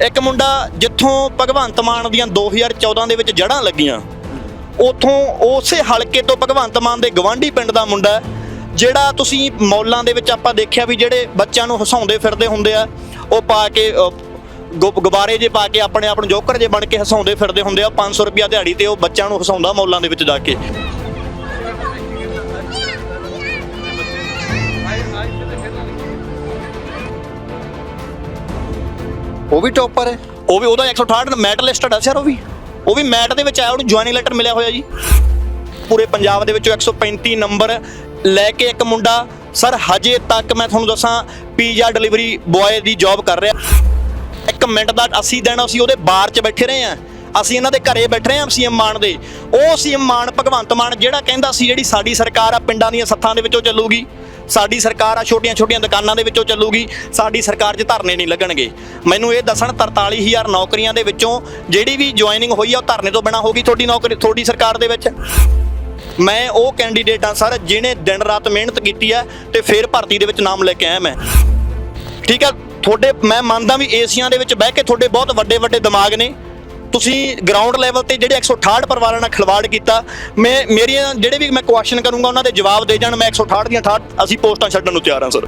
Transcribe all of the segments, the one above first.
ਇੱਕ ਮੁੰਡਾ ਜਿੱਥੋਂ ਭਗਵੰਤ ਮਾਨ ਦੀਆਂ 2014 ਦੇ ਵਿੱਚ ਜੜਾਂ ਲੱਗੀਆਂ, ਉਥੋਂ ਉਸੇ ਹਲਕੇ ਤੋਂ ਭਗਵੰਤ ਮਾਨ ਦੇ ਗਵਾਂਢੀ ਪਿੰਡ ਦਾ ਮੁੰਡਾ ਜਿਹੜਾ ਤੁਸੀਂ ਮੌਲਾਂ ਦੇ ਵਿੱਚ ਆਪਾਂ ਦੇਖਿਆ ਵੀ ਜਿਹੜੇ ਬੱਚਿਆਂ ਨੂੰ ਹਸਾਉਂਦੇ ਫਿਰਦੇ ਹੁੰਦੇ ਆ, ਉਹ ਪਾ ਕੇ ਗੁ- ਗੁਬਾਰੇ ਜੇ ਪਾ ਕੇ ਆਪਣੇ ਆਪ ਨੂੰ ਜੋਕਰ ਜੇ ਬਣ ਕੇ ਹਸਾਉਂਦੇ ਫਿਰਦੇ ਹੁੰਦੇ ਆ 500 ਰੁਪਿਆ ਦਿਹਾੜੀ ਤੇ ਉਹ ਬੱਚਿਆਂ ਨੂੰ ਹਸਾਉਂਦਾ ਮੌਲਾਂ ਦੇ ਵਿੱਚ ਜਾ ਕੇ। ਉਹ ਵੀ ਟੌਪਰ ਹੈ। ਉਹ ਵੀ ਉਹਦਾ 168 ਮੈਟ ਲਿਸਟਡ ਆ ਸਰ ਉਹ ਵੀ। ਉਹ ਵੀ ਮੈਟ ਦੇ ਵਿੱਚ ਆਇਆ, ਉਹਨੂੰ ਜੁਆਇਨਿੰਗ ਲੈਟਰ ਮਿਲਿਆ ਹੋਇਆ ਜੀ। ਪੂਰੇ ਪੰਜਾਬ ਦੇ ਵਿੱਚੋਂ 135 ਨੰਬਰ ਲੈ ਕੇ ਇੱਕ ਮੁੰਡਾ। ਸਰ, ਹਜੇ ਤੱਕ ਮੈਂ ਤੁਹਾਨੂੰ ਦੱਸਾਂ ਪੀਜ਼ਾ ਡਿਲੀਵਰੀ ਬੁਆਏ ਦੀ ਜੌਬ ਕਰ ਰਿਹਾ। ਇੱਕ ਮਿੰਟ ਦਾ ਅਸੀਂ ਦਿਨ ਅਸੀਂ ਉਹਦੇ ਬਾਰ 'ਚ ਬੈਠੇ ਰਹੇ ਆ ਅਸੀਂ ਇਹਨਾਂ ਦੇ ਘਰੇ ਬੈਠੇ ਰਹੇ ਆ ਸੀਐਮ ਮਾਨ ਦੇ। ਉਹ ਸੀਐਮ ਮਾਨ, ਭਗਵੰਤ ਮਾਨ ਜਿਹੜਾ ਕਹਿੰਦਾ ਸੀ ਜਿਹੜੀ ਸਾਡੀ ਸਰਕਾਰ ਆ, ਪਿੰਡਾਂ ਦੀਆਂ ਸੱਥਾਂ ਦੇ ਵਿੱਚੋਂ ਚੱਲੂਗੀ। ਸਾਡੀ ਸਰਕਾਰ ਆ ਛੋਟੀਆਂ-ਛੋਟੀਆਂ ਦੁਕਾਨਾਂ ਦੇ ਵਿੱਚੋਂ ਚੱਲੂਗੀ, ਸਾਡੀ ਸਰਕਾਰ 'ਚ ਧਰਨੇ ਨਹੀਂ ਲੱਗਣਗੇ। ਮੈਨੂੰ ਇਹ ਦੱਸਣ 43000 ਨੌਕਰੀਆਂ ਦੇ ਵਿੱਚੋਂ ਜਿਹੜੀ ਵੀ ਜੁਆਇਨਿੰਗ ਹੋਈ ਆ ਉਹ ਧਰਨੇ ਤੋਂ ਬਿਨਾ ਹੋਗੀ ਤੁਹਾਡੀ ਨੌਕਰੀ, ਤੁਹਾਡੀ ਸਰਕਾਰ ਦੇ ਵਿੱਚ? ਮੈਂ ਉਹ ਕੈਂਡੀਡੇਟ ਆ ਸਰ ਜਿਹਨੇ ਦਿਨ ਰਾਤ ਮਿਹਨਤ ਕੀਤੀ ਹੈ ਤੇ ਫਿਰ ਭਰਤੀ ਦੇ ਵਿੱਚ ਨਾਮ ਲੈ ਕੇ ਆਇਆ ਮੈਂ। ਠੀਕ ਹੈ ਤੁਹਾਡੇ, ਮੈਂ ਮੰਨਦਾ ਵੀ ਏਸੀਆਂ ਦੇ ਵਿੱਚ ਬਹਿ ਕੇ ਤੁਹਾਡੇ ਬਹੁਤ ਵੱਡੇ ਵੱਡੇ ਦਿਮਾਗ ਨੇ। ਤੁਸੀਂ ਗਰਾਊਂਡ ਲੈਵਲ ਤੇ ਜਿਹੜੇ 168 ਪਰਿਵਾਰਾਂ ਨਾਲ ਖਿਲਵਾੜ ਕੀਤਾ, ਮੈਂ ਮੇਰੀਆਂ ਜਿਹੜੇ ਵੀ ਮੈਂ ਕੁਐਸਚਨ ਕਰੂੰਗਾ, ਉਹਨਾਂ ਦੇ ਜਵਾਬ ਦੇ ਜਾਣ, ਮੈਂ 168 ਦੀਆਂ 68 ਅਸੀਂ ਪੋਸਟਾਂ ਛੱਡਣ ਨੂੰ ਤਿਆਰ ਹਾਂ ਸਰ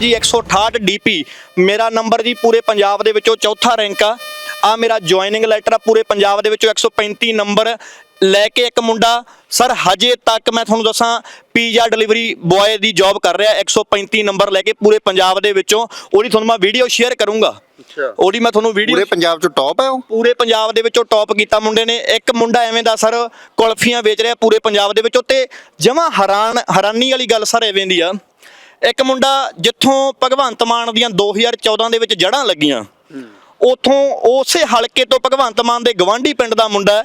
ਜੀ 168 ਡੀਪੀ ਮੇਰਾ ਨੰਬਰ ਜੀ ਪੂਰੇ ਪੰਜਾਬ ਦੇ ਵਿੱਚੋਂ ਚੌਥਾ ਰੈਂਕ ਆ। ਆ ਮੇਰਾ ਜੁਆਇਨਿੰਗ ਲੈਟਰ ਆ, ਪੂਰੇ ਪੰਜਾਬ ਦੇ ਵਿੱਚੋਂ 135 ਨੰਬਰ ਲੈ ਕੇ ਇੱਕ ਮੁੰਡਾ ਸਰ ਹਜੇ ਤੱਕ ਮੈਂ ਤੁਹਾਨੂੰ ਦੱਸਾਂ ਪੀਜ਼ਾ ਡਿਲੀਵਰੀ ਬੁਆਏ ਦੀ ਜੌਬ ਕਰ ਰਿਹਾ 135 ਨੰਬਰ ਲੈ ਕੇ ਪੂਰੇ ਪੰਜਾਬ ਦੇ ਵਿੱਚੋਂ। ਉਹਦੀ ਤੁਹਾਨੂੰ ਮੈਂ ਵੀਡੀਓ ਸ਼ੇਅਰ ਕਰੂੰਗਾ। ਉਹਦੀ ਮੈਂ ਤੁਹਾਨੂੰ ਵੀਡੀਓ ਪੂਰੇ ਪੰਜਾਬ ਚ ਟੌਪ ਹੈ ਉਹ? ਪੂਰੇ ਪੰਜਾਬ ਦੇ ਵਿੱਚੋਂ ਟੌਪ ਕੀਤਾ ਮੁੰਡੇ ਨੇ। ਇੱਕ ਮੁੰਡਾ ਐਵੇਂ ਦਾ ਸਰ ਕੁਲਫੀਆਂ ਵੇਚ ਰਿਹਾ ਪੂਰੇ ਪੰਜਾਬ ਦੇ ਵਿੱਚੋਂ ਤੇ ਜਮਾ ਹੈਰਾਨ ਹੈਰਾਨੀ ਵਾਲੀ ਗੱਲ ਸਰ ਐਵੇਂ ਦੀ ਆ। ਇੱਕ ਮੁੰਡਾ ਜਿੱਥੋਂ ਭਗਵੰਤ ਮਾਨ ਦੀਆਂ 2014 ਦੇ ਵਿੱਚ ਜੜਾਂ ਲੱਗੀਆਂ। ਉਥੋਂ ਉਸੇ ਹਲਕੇ ਤੋਂ ਭਗਵੰਤ ਮਾਨ ਦੇ ਗਵਾਂਢੀ ਪਿੰਡ ਦਾ ਮੁੰਡਾ ਹੈ,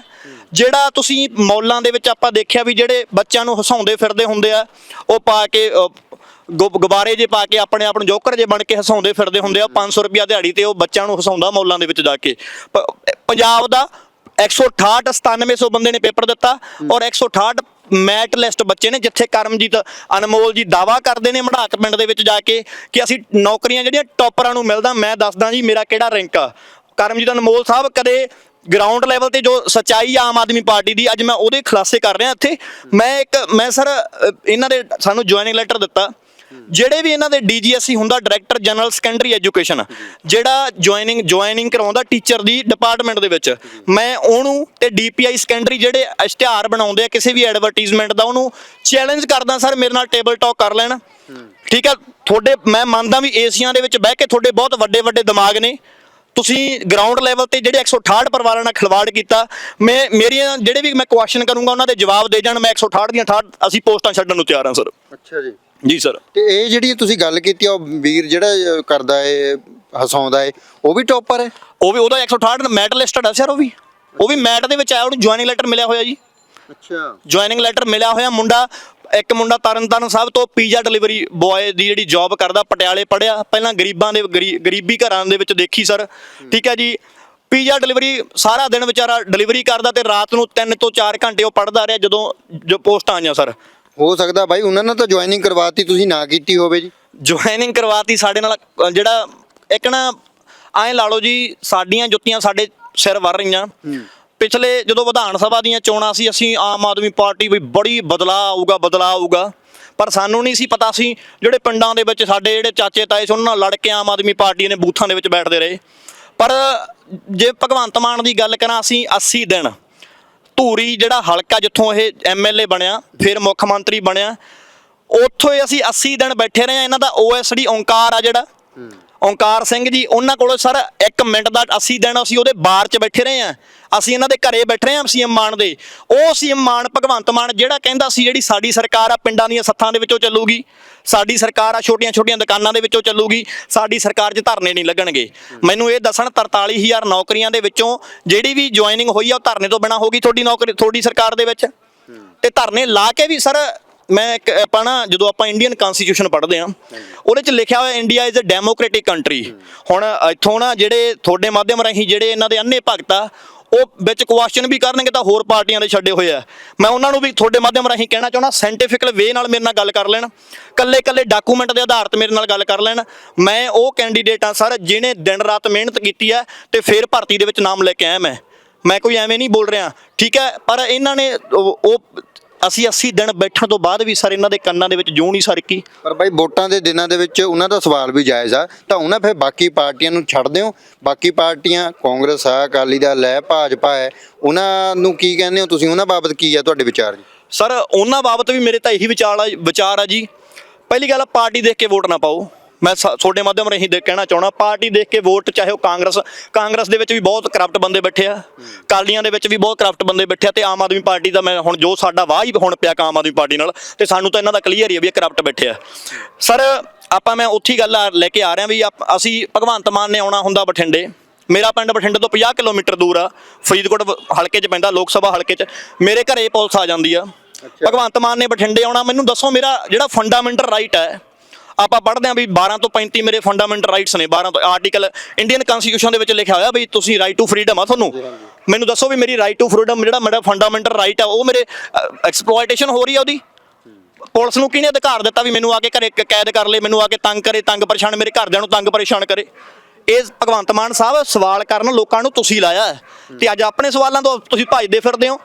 ਜਿਹੜਾ ਤੁਸੀਂ ਮੌਲਾਂ ਦੇ ਵਿੱਚ ਆਪਾਂ ਦੇਖਿਆ ਵੀ ਜਿਹੜੇ ਬੱਚਿਆਂ ਨੂੰ ਹਸਾਉਂਦੇ ਫਿਰਦੇ ਹੁੰਦੇ ਆ, ਉਹ ਪਾ ਕੇ ਗੁ- ਗੁਬਾਰੇ ਜੇ ਪਾ ਕੇ ਆਪਣੇ ਆਪ ਨੂੰ ਜੋਕਰ ਜੇ ਬਣ ਕੇ ਹਸਾਉਂਦੇ ਫਿਰਦੇ ਹੁੰਦੇ ਆ 500 ਰੁਪਿਆ ਦਿਹਾੜੀ ਤੇ ਉਹ ਬੱਚਿਆਂ ਨੂੰ ਹਸਾਉਂਦਾ ਮੌਲਾਂ ਦੇ ਵਿੱਚ ਜਾ ਕੇ। ਪ- ਪੰਜਾਬ ਦਾ 168 9700 ਬੰਦੇ ਨੇ ਪੇਪਰ ਦਿੱਤਾ ਔਰ 168 ਮੈਟ ਲਿਸਟ ਬੱਚੇ ਨੇ, ਜਿੱਥੇ ਕਰਮਜੀਤ ਅਨਮੋਲ ਜੀ ਦਾਵਾ ਕਰਦੇ ਨੇ ਮੜਾਕ ਪਿੰਡ ਦੇ ਵਿੱਚ ਜਾ ਕੇ ਕਿ ਅਸੀਂ ਨੌਕਰੀਆਂ ਜਿਹੜੀਆਂ ਟੌਪਰਾਂ ਨੂੰ ਮਿਲਦਾ, ਮੈਂ ਦੱਸਦਾ ਜੀ ਮੇਰਾ ਕਿਹੜਾ ਰੈਂਕ ਆ? ਕਰਮਜੀਤ ਅਨਮੋਲ ਸਾਹਿਬ ਕਦੇ ਗਰਾਊਂਡ ਲੈਵਲ ਤੇ ਜੋ ਸਚਾਈ ਆ ਆਮ ਆਦਮੀ ਪਾਰਟੀ ਦੀ, ਅੱਜ ਮੈਂ ਉਹਦੇ ਖੁਲਾਸੇ ਕਰ ਰਿਹਾ ਇੱਥੇ। ਮੈਂ ਇੱਕ, ਮੈਂ ਸਰ ਇਹਨਾਂ ਦੇ ਸਾਨੂੰ ਜੁਆਇਨਿੰਗ ਲੈਟਰ ਦਿੱਤਾ। ਜਿਹੜੇ ਵੀ ਇਹਨਾਂ ਦੇ ਡੀਜੀਐਸਸੀ ਹੁੰਦਾ ਡਾਇਰੈਕਟਰ ਜਨਰਲ ਸੈਕੰਡਰੀ ਐਜੂਕੇਸ਼ਨ ਜਿਹੜਾ ਜੁਆਇਨਿੰਗ ਜੁਆਇਨਿੰਗ ਕਰਾਉਂਦਾ ਟੀਚਰ ਦੀ ਡਿਪਾਰਟਮੈਂਟ ਦੇ ਵਿੱਚ, ਮੈਂ ਉਹਨੂੰ ਤੇ ਡੀਪੀਆਈ ਸੈਕੰਡਰੀ ਜਿਹੜੇ ਇਸ਼ਤਿਹਾਰ ਬਣਾਉਂਦੇ ਆ, ਕਿਸੇ ਵੀ ਐਡਵਰਟਾਈਜ਼ਮੈਂਟ ਦਾ, ਉਹਨੂੰ ਚੈਲੰਜ ਕਰਦਾ, ਸਰ, ਮੇਰੇ ਨਾਲ ਟੇਬਲ ਟਾਕ ਕਰ ਲੈਣ। ਠੀਕ ਹੈ ਤੁਹਾਡੇ, ਮੈਂ ਮੰਨਦਾ ਵੀ ਏਸੀਆਂ ਦੇ ਵਿੱਚ ਬਹਿ ਕੇ ਤੁਹਾਡੇ ਬਹੁਤ ਵੱਡੇ ਵੱਡੇ ਦਿਮਾਗ ਨੇ। ਤੁਸੀਂ ਗਰਾਊਂਡ ਲੈਵਲ ਤੇ ਜਿਹੜੇ 168 ਪਰਿਵਾਰਾਂ ਨਾਲ ਖਿਲਵਾੜ ਕੀਤਾ ਮੈਂ ਮੇਰੀਆਂ ਜਿਹੜੇ ਵੀ ਮੈਂ ਕੁਐਸਚਨ ਕਰੂੰਗਾ ਉਹਨਾਂ ਦੇ ਜਵਾਬ ਦੇ ਜਾਣ ਮੈਂ 168 ਦੀਆਂ 68 ਅਸੀਂ ਪੋਸਟਾਂ ਛੱਡਣ ਨੂੰ ਤਿਆਰ ਹਾਂ ਸਰ। ਅੱਛਾ ਜੀ। ਜੀ ਸਰ। ਤੇ ਇਹ ਜਿਹੜੀ ਤੁਸੀਂ ਗੱਲ ਕੀਤੀ ਆ ਉਹ ਵੀਰ ਜਿਹੜਾ ਕਰਦਾ ਏ ਹਸਾਉਂਦਾ ਏ ਉਹ ਵੀ ਟੌਪਰ ਹੈ ਉਹ ਵੀ ਉਹਦਾ 168 ਮੈਟ ਲਿਸਟਡ ਆ ਸਰ ਉਹ ਵੀ। ਉਹ ਵੀ ਮੈਟ ਦੇ ਵਿੱਚ ਆਇਆ ਉਹਨੂੰ ਜੁਆਇਨਿੰਗ ਲੈਟਰ ਮਿਲਿਆ ਹੋਇਆ ਜੀ। ਅੱਛਾ। ਜੁਆਇਨਿੰਗ ਲੈਟਰ ਮਿਲਿਆ ਹੋਇਆ ਮੁੰਡਾ ਇੱਕ ਮੁੰਡਾ ਤਰਨਤਾਰਨ ਸਾਹਿਬ ਤੋਂ ਪੀਜ਼ਾ ਡਿਲੀਵਰੀ ਬੁਆਏ ਦੀ ਜਿਹੜੀ ਜੌਬ ਕਰਦਾ ਪਟਿਆਲੇ ਪੜਿਆ। ਪਹਿਲਾਂ ਗਰੀਬਾਂ ਦੇ ਗਰੀ- ਗਰੀਬੀ ਘਰਾਂ ਦੇ ਵਿੱਚ ਦੇਖੀ ਸਰ ਠੀਕ ਹੈ ਜੀ? ਪੀਜ਼ਾ ਡਿਲੀਵਰੀ ਸਾਰਾ ਦਿਨ ਵਿਚਾਰਾ ਡਿਲੀਵਰੀ ਕਰਦਾ ਤੇ ਰਾਤ ਨੂੰ 3 ਤੋਂ 4 ਘੰਟੇ ਉਹ ਪੜਦਾ ਰਿਹਾ ਜਦੋਂ ਜੋ ਪੋਸਟਾਂ ਆਈਆਂ ਸਰ ਹੋ ਸਕਦਾ ਬਾਈ ਉਹਨਾਂ ਨੇ ਤਾਂ ਜੁਆਇਨਿੰਗ ਕਰਵਾਤੀ ਤੁਸੀਂ ਨਾ ਕੀਤੀ ਹੋਵੇ ਜੀ। ਜੁਆਇਨਿੰਗ ਕਰਵਾਤੀ ਸਾਡੇ ਨਾਲ ਜਿਹੜਾ ਇੱਕ ਨਾ ਐਂ ਲਾ ਲਓ ਜੀ ਸਾਡੀਆਂ ਜੁੱਤੀਆਂ ਸਾਡੇ ਸਿਰ ਵਰ ਰਹੀਆਂ। ਪਿਛਲੇ ਜਦੋਂ ਵਿਧਾਨ ਸਭਾ ਦੀਆਂ ਚੋਣਾਂ ਸੀ, ਅਸੀਂ ਆਮ ਆਦਮੀ ਪਾਰਟੀ ਵੀ ਬੜੀ ਬਦਲਾਅ ਆਊਗਾ ਬਦਲਾਅ ਆਊਗਾ। ਪਰ ਸਾਨੂੰ ਨਹੀਂ ਸੀ ਪਤਾ ਸੀ ਜਿਹੜੇ ਪਿੰਡਾਂ ਦੇ ਵਿੱਚ ਸਾਡੇ ਜਿਹੜੇ ਚਾਚੇ ਤਾਏ ਸੀ, ਉਹਨਾਂ ਨਾਲ ਲੜ ਕੇ ਆਮ ਆਦਮੀ ਪਾਰਟੀ ਨੇ ਬੂਥਾਂ ਦੇ ਵਿੱਚ ਬੈਠਦੇ ਰਹੇ। ਪਰ ਜੇ ਭਗਵੰਤ ਮਾਨ ਦੀ ਗੱਲ ਕਰਾਂ ਅਸੀਂ 80 ਦਿਨ ਧੂਰੀ ਜਿਹੜਾ ਹਲਕਾ ਜਿੱਥੋਂ ਇਹ ਐਮਐਲਏ ਬਣਿਆ, ਫਿਰ ਮੁੱਖ ਮੰਤਰੀ ਬਣਿਆ, ਉੱਥੋਂ ਹੀ ਅਸੀਂ 80 ਦਿਨ ਬੈਠੇ ਰਹੇ ਆ ਇਹਨਾਂ ਦਾ ਓਐਸਡੀ ਓਂਕਾਰ ਆ ਜਿਹੜਾ। ਓਂਕਾਰ ਸਿੰਘ ਜੀ, ਉਹਨਾਂ ਕੋਲੋਂ ਸਰ 1 ਮਿੰਟ ਦਾ 80 ਦਿਨ ਅਸੀਂ ਉਹਦੇ ਬਾਰ 'ਚ ਬੈਠੇ ਰਹੇ ਆ ਅਸੀਂ ਇਹਨਾਂ ਦੇ ਘਰੇ ਬੈਠੇ ਰਹੇ ਆ ਸੀਐਮ ਮਾਨ ਦੇ। ਉਹ ਸੀਐਮ ਮਾਨ, ਭਗਵੰਤ ਮਾਨ ਜਿਹੜਾ ਕਹਿੰਦਾ ਸੀ, ਜਿਹੜੀ ਸਾਡੀ ਸਰਕਾਰ ਆ, ਪਿੰਡਾਂ ਦੀਆਂ ਸੱਥਾਂ ਦੇ ਵਿੱਚੋਂ ਚੱਲੂਗੀ। ਸਾਡੀ ਸਰਕਾਰ ਆ ਛੋਟੀਆਂ-ਛੋਟੀਆਂ ਦੁਕਾਨਾਂ ਦੇ ਵਿੱਚੋਂ ਚੱਲੂਗੀ। ਸਾਡੀ ਸਰਕਾਰ 'ਚ ਧਰਨੇ ਨਹੀਂ ਲੱਗਣਗੇ। ਮੈਨੂੰ ਇਹ ਦੱਸਣ 43000 ਨੌਕਰੀਆਂ ਦੇ ਵਿੱਚੋਂ ਜਿਹੜੀ ਵੀ ਜੁਆਇਨਿੰਗ ਹੋਈ ਆ, ਉਹ ਧਰਨੇ ਤੋਂ ਬਿਨਾ ਹੋਗੀ ਤੁਹਾਡੀ ਨੌਕਰੀ, ਤੁਹਾਡੀ ਸਰਕਾਰ ਦੇ ਵਿੱਚ। ਤੇ ਧਰਨੇ ਲਾ ਕੇ ਵੀ ਸਰ ਮੈਂ ਇੱਕ ਆਪਾਂ ਨਾ ਜਦੋਂ ਆਪਾਂ ਇੰਡੀਅਨ ਕਨਸਟੀਟਿਊਸ਼ਨ ਪੜ੍ਹਦੇ ਆ ਉਹਦੇ ਚ ਲਿਖਿਆ ਹੋਇਆ India is a democratic country ਹੁਣ ਇੱਥੋਂ ਨਾ ਜਿਹੜੇ ਤੁਹਾਡੇ ਮਾਧਿਅਮ ਰਾਹੀਂ ਜਿਹੜੇ ਇਹਨਾਂ ਦੇ ਅੰਨੇ ਭਗਤ ਆ, ਉਹ ਵਿੱਚ ਕੁਐਸਚਨ ਵੀ ਕਰਨਗੇ ਤਾਂ ਹੋਰ ਪਾਰਟੀਆਂ ਦੇ ਛੱਡੇ ਹੋਏ ਆ। ਮੈਂ ਉਹਨਾਂ ਨੂੰ ਵੀ ਤੁਹਾਡੇ ਮਾਧਿਅਮ ਰਾਹੀਂ ਕਹਿਣਾ ਚਾਹੁੰਦਾ ਸਾਇੰਟੀਫਿਕਲ ਵੇ ਨਾਲ ਮੇਰੇ ਨਾਲ ਗੱਲ ਕਰ ਲੈਣ ਕੱਲੇ ਕੱਲੇ ਡਾਕੂਮੈਂਟ ਦੇ ਆਧਾਰ ਤੇ ਮੇਰੇ ਨਾਲ ਗੱਲ ਕਰ ਲੈਣ। ਮੈਂ ਉਹ ਕੈਂਡੀਡੇਟ ਆ ਸਰ, ਜਿਹਨੇ ਦਿਨ ਰਾਤ ਮਿਹਨਤ ਕੀਤੀ ਹੈ ਤੇ ਫਿਰ ਭਰਤੀ ਦੇ ਵਿੱਚ ਨਾਮ ਲੈ ਕੇ ਆਇਆ ਮੈਂ। ਮੈਂ ਕੋਈ ਐਵੇਂ ਨਹੀਂ ਬੋਲ ਰਿਹਾ, ਠੀਕ ਹੈ? ਪਰ ਇਹਨਾਂ ਨੇ ਉਹ ਅਸੀਂ 80 ਦਿਨ ਬੈਠਣ ਤੋਂ ਬਾਅਦ ਵੀ ਸਰ ਇਹਨਾਂ ਦੇ ਕੰਨਾਂ ਦੇ ਵਿੱਚ ਜੂੰ ਨਹੀਂ ਸਰਕੀ ਪਰ ਬਾਈ ਵੋਟਾਂ ਦੇ ਦਿਨਾਂ ਦੇ ਵਿੱਚ ਉਹਨਾਂ ਦਾ ਸਵਾਲ ਵੀ ਜਾਇਜ਼ ਆ। ਤਾਂ ਉਹਨਾਂ ਫਿਰ ਬਾਕੀ ਪਾਰਟੀਆਂ ਨੂੰ ਛੱਡ ਦਿਓ। ਬਾਕੀ ਪਾਰਟੀਆਂ ਕਾਂਗਰਸ ਆ ਅਕਾਲੀ ਦਲ ਹੈ ਭਾਜਪਾ ਹੈ ਉਹਨਾਂ ਨੂੰ ਕੀ ਕਹਿੰਦੇ ਹੋ ਤੁਸੀਂ? ਉਹਨਾਂ ਬਾਬਤ ਕੀ ਆ ਤੁਹਾਡੇ ਵਿਚਾਰ ਜੀ? ਸਰ ਉਹਨਾਂ ਬਾਬਤ ਵੀ ਮੇਰੇ ਤਾਂ ਇਹੀ ਵਿਚਾਰ ਆ ਵਿਚਾਰ ਆ ਜੀ। ਪਹਿਲੀ ਗੱਲ ਪਾਰਟੀ ਦੇਖ ਕੇ ਵੋਟ ਨਾ ਪਾਓ। ਮੈਂ ਤੁਹਾਡੇ ਮਾਧਿਅਮ ਰਾਹੀਂ ਦੇ ਕਹਿਣਾ ਚਾਹਣਾ ਪਾਰਟੀ ਦੇਖ ਕੇ ਵੋਟ ਚਾਹੇ ਉਹ ਕਾਂਗਰਸ ਕਾਂਗਰਸ ਦੇ ਵਿੱਚ ਵੀ ਬਹੁਤ ਕਰਪਟ ਬੰਦੇ ਬੈਠੇ ਆ। ਕਾਲੀਆਂ ਦੇ ਵਿੱਚ ਵੀ ਬਹੁਤ ਕਰਪਟ ਬੰਦੇ ਬੈਠੇ ਆ ਤੇ ਆਮ ਆਦਮੀ ਪਾਰਟੀ ਦਾ ਮੈਂ ਹੁਣ ਜੋ ਸਾਡਾ ਵਾਹ ਹੀ ਹੁਣ ਪਿਆ ਆਮ ਆਦਮੀ ਪਾਰਟੀ ਨਾਲ ਤੇ ਸਾਨੂੰ ਤਾਂ ਇਹਨਾਂ ਦਾ ਕਲੀਅਰ ਹੀ ਆ ਵੀ ਇਹ ਕਰਪਟ ਬੈਠੇ ਆ। ਸਰ ਆਪਾਂ ਮੈਂ ਉੱਥੀ ਗੱਲ ਲੈ ਕੇ ਆ ਰਿਹਾ ਵੀ ਅਸੀਂ ਭਗਵੰਤ ਮਾਨ ਨੇ ਆਉਣਾ ਹੁੰਦਾ ਬਠਿੰਡੇ। ਮੇਰਾ ਪਿੰਡ ਬਠਿੰਡੇ ਤੋਂ 50 ਕਿਲੋਮੀਟਰ ਦੂਰ ਆ। ਫਰੀਦਕੋਟ ਹਲਕੇ 'ਚ ਪੈਂਦਾ ਲੋਕ ਸਭਾ ਹਲਕੇ 'ਚ। ਮੇਰੇ ਘਰੇ ਪੁਲਿਸ ਆ ਜਾਂਦੀ ਆ। ਭਗਵੰਤ ਮਾਨ ਨੇ ਬਠਿੰਡੇ ਆਉਣਾ। ਮੈਨੂੰ ਦੱਸੋ ਮੇਰਾ ਜਿਹੜਾ ਫੰਡਾਮੈਂਟਲ ਰਾਈਟ ਹੈ ਆਪਾਂ ਪੜ੍ਹਦੇ ਹਾਂ ਵੀ 12 ਤੋਂ 35 ਮੇਰੇ ਫੰਡਾਮੈਂਟਲ ਰਾਈਟਸ ਨੇ 12 ਤੋਂ ਆਰਟੀਕਲ ਇੰਡੀਅਨ ਕਨਸਟੀਟਿਊਸ਼ਨ ਦੇ ਵਿੱਚ ਲਿਖਿਆ ਹੋਇਆ ਵੀ ਤੁਸੀਂ ਰਾਈਟ ਟੂ ਫਰੀडम ਆ ਤੁਹਾਨੂੰ। ਮੈਨੂੰ ਦੱਸੋ ਵੀ ਮੇਰੀ ਰਾਈਟ ਟੂ ਫਰੀडम ਜਿਹੜਾ ਮੇਰਾ ਫੰਡਾਮੈਂਟਲ ਰਾਈਟ ਆ, ਉਹ ਮੇਰੇ ਐਕਸਪਲੋਇਟੇਸ਼ਨ ਹੋ ਰਹੀ ਆ ਉਹਦੀ? ਪੁਲਿਸ ਨੂੰ ਕਿਹਨੇ ਅਧਿਕਾਰ ਦਿੱਤਾ ਵੀ ਮੈਨੂੰ ਆ ਕੇ ਘਰੇ ਕੈਦ ਕਰ ਲੇ, ਮੈਨੂੰ ਆ ਕੇ ਤੰਗ ਕਰੇ, ਤੰਗ ਪਰੇਸ਼ਾਨ, ਮੇਰੇ ਘਰਦਿਆਂ ਨੂੰ ਤੰਗ ਪਰੇਸ਼ਾਨ ਕਰੇ? ਇਹ ਭਗਵੰਤ ਮਾਨ ਸਾਹਿਬ ਸਵਾਲ ਕਰਨ ਲੋਕਾਂ ਨੂੰ ਤੁਸੀਂ ਲਾਇਆ ਤੇ ਅੱਜ ਆਪਣੇ ਸਵਾਲਾਂ ਤੋਂ ਤੁਸੀਂ ਭੱਜਦੇ ਫਿਰਦੇ ਹੋ।